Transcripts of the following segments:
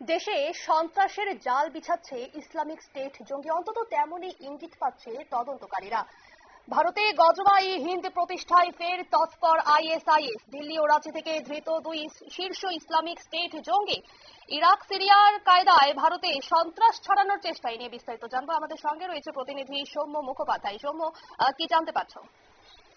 দেশে সন্ত্রাসের জাল বিছাচ্ছে ইসলামিক স্টেট জঙ্গি। অন্তত তেমনই ইঙ্গিত পাচ্ছে তদন্তকারীরা। ভারতে গজবাই হিন্দ প্রতিষ্ঠায় ফের তৎপর আইএসআইএস। দিল্লি ও রাঁচি থেকে ধৃত দুই শীর্ষ ইসলামিক স্টেট জঙ্গি। ইরাক সিরিয়ার কায়দায় ভারতে সন্ত্রাস ছড়ানোর চেষ্টা এই নিয়ে বিস্তারিত জানব। আমাদের সঙ্গে রয়েছে প্রতিনিধি সৌম্য মুখোপাধ্যায়। সৌম্য কি জানতে পারছ?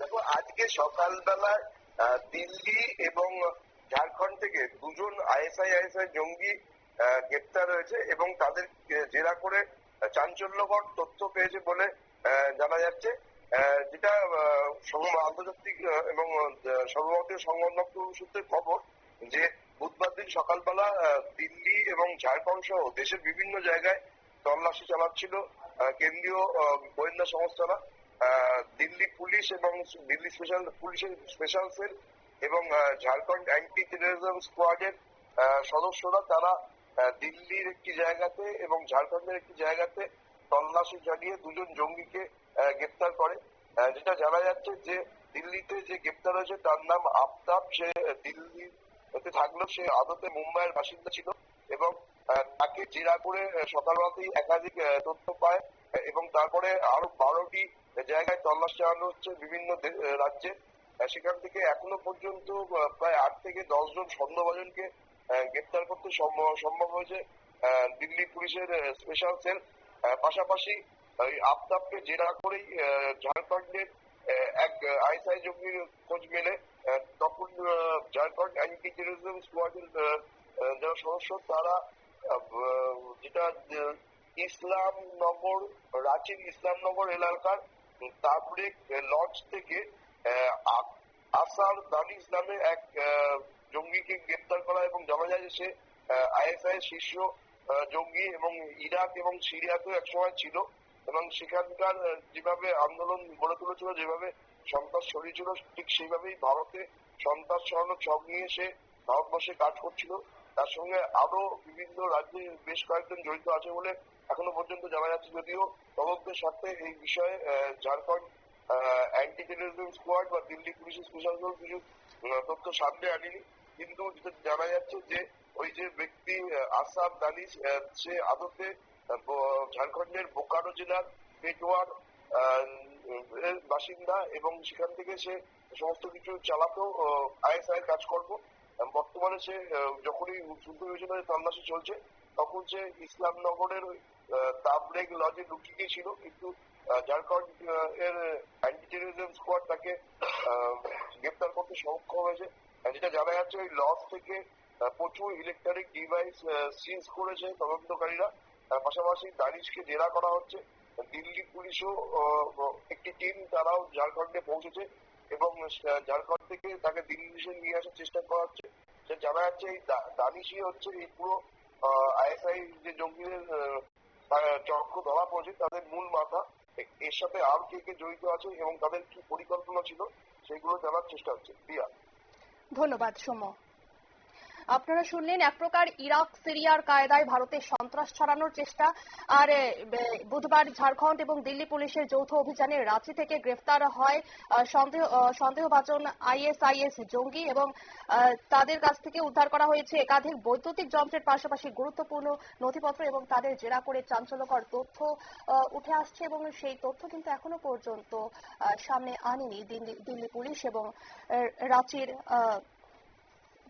দেখো আজকে সকালবেলায় আহ, দিল্লি এবং ঝাড়খণ্ড থেকে দুজন আইএসআই আইএসআই জঙ্গি গ্রেপ্তার হয়েছে এবং তাদের জেরা করে চাঞ্চল্যকর তথ্য পেয়েছে বলে জানা যাচ্ছে। যেটা আন্তর্জাতিক এবং সর্বভারতীয় সংবাদ মাধ্যম সূত্রে খবর যে বুধবার দিন সকালবেলা দিল্লি এবং ঝাড়খণ্ড সহ দেশের বিভিন্ন জায়গায় তল্লাশি চালাচ্ছিল কেন্দ্রীয় গোয়েন্দা সংস্থারা। দিল্লি পুলিশ এবং দিল্লি স্পেশাল, পুলিশের স্পেশাল সেল এবং ঝাড়খণ্ড অ্যান্টি টেরোরিজম স্কোয়াডের সদস্যরা তারা দিল্লির একটি জায়গাতে এবং ঝাড়খণ্ডের একটি জায়গাতে তল্লাশি চালিয়ে দুজন জঙ্গিকে গ্রেপ্তার করে। যেটা জানা যাচ্ছে যে দিল্লিতে যে গ্রেপ্তার হয়েছে তার নাম আফতাব। সে দিল্লিতে থাকলেও সে আদতে মুম্বাইয়ের বাসিন্দা ছিল এবং তাকে জেরা করে সকালবেলাতেই একাধিক তথ্য পায় এবং তারপরে আরও বারোটি জায়গায় তল্লাশ চালানো হচ্ছে বিভিন্ন রাজ্যে। সেখান থেকে এখনও পর্যন্ত প্রায় আট থেকে দশ জন সন্দেহভাজনকে গ্রেপ্তার করতে সম্ভব হয়েছে। দিল্লি পুলিশের স্পেশাল সেল পাশাপাশি ওই আফতাবকে জেরা করেই ঝাড়খণ্ডের এক আইএসআই জঙ্গির খোঁজ মেলে। তখন ঝাড়খণ্ড অ্যান্টি টেরোরিজম স্কোয়াডের যারা সদস্য তারা যেটা আহ, ইসলামনগর রাঁচির ইসলামনগর এলাকার তারপরে লঞ্চ থেকে আসার দানিশ নামে এক জঙ্গিকে গ্রেপ্তার করা এবং জানা যায় যে সে আইএসআই শীর্ষ জঙ্গি এবং ইরাক এবং সিরিয়াতেও একসময় ছিল এবং সেখানকার যেভাবে আন্দোলন গড়ে তুলেছিল, যেভাবে সন্ত্রাস ছড়িয়েছিল, ঠিক সেইভাবেই ভারতে সন্ত্রাস ছড়ানোর ছক নিয়ে সে ভারতবর্ষে কাজ করছিল। তার সঙ্গে আরও বিভিন্ন রাজ্যে বেশ কয়েকজন জড়িত আছে বলে এখনও পর্যন্ত জানা যাচ্ছে। যদিও তদন্তের সাথে এই বিষয়ে ঝাড়খণ্ড অ্যান্টি টেরোরিজম স্কোয়াড বা দিল্লি পুলিশের স্পেশাল কিছু তথ্য সামনে আনেনি। কিন্তু জানা যাচ্ছে যে ওই যে ব্যক্তি আসাদ দানিশ সে আদতে ঝাড়খণ্ডের বোকারো জেলার পেটোয়ার এর বাসিন্দা এবং সেখান থেকে সে সমস্ত কিছু চালাতেও আইএসআই কাজকর্ম। আহ, বর্তমানে সে যখনই শুনতে হয়েছিল যে তল্লাশি চলছে তখন সে ইসলামনগরের আহ, তাবরেগ লজে লুকিয়ে গিয়েছিল কিন্তু ঝাড়খণ্ড এর অ্যান্টি টেরোরিজম স্কোয়াড তাকে করতে সক্ষম হয়েছে। যেটা জানা যাচ্ছে, ওই লজ থেকে প্রচুর ইলেকট্রনিক ডিভাইস সিজ করেছে তদন্তকারীরা। পাশাপাশি দানিশকে জেরা করা হচ্ছে। দিল্লি পুলিশও একটি টিম তারাও ঝাড়খণ্ডে পৌঁছেছে এবং ঝাড়খণ্ড থেকে তাকে দিল্লি পুলিশে নিয়ে আসার চেষ্টা করা হচ্ছে। যে জানা যাচ্ছে, এই দানিশই হচ্ছে এই পুরো আইএসআই যে জঙ্গিদের চক্র ধরা পড়েছে, তাদের মূল মাথা। এর সাথে আর কে কে জড়িত আছে এবং তাদের কি পরিকল্পনা ছিল, সেগুলো জানার চেষ্টা হচ্ছে। প্রিয়া ধন্যবাদ সৌম্য আপনারা শুনলেন এক প্রকার ইরাক, সিরিয়ার কায়দায় ভারতে সন্ত্রাস ছড়ানোর চেষ্টা। আর বুধবার ঝাড়খণ্ড এবং দিল্লি পুলিশের যৌথ অভিযানে রাঁচি থেকে গ্রেফতার হয় সন্দেহ সন্দেহভাজন আইএসআইএস জঙ্গি এবং তাদের কাছ থেকে উদ্ধার করা হয়েছে একাধিক বৈদ্যুতিক যন্ত্রের পাশাপাশি গুরুত্বপূর্ণ নথিপত্র এবং তাদের জেরা করে চাঞ্চল্যকর তথ্য উঠে আসছে এবং সেই তথ্য কিন্তু এখনও পর্যন্ত সামনে আনেনি দিল্লি পুলিশ এবং রাঁচির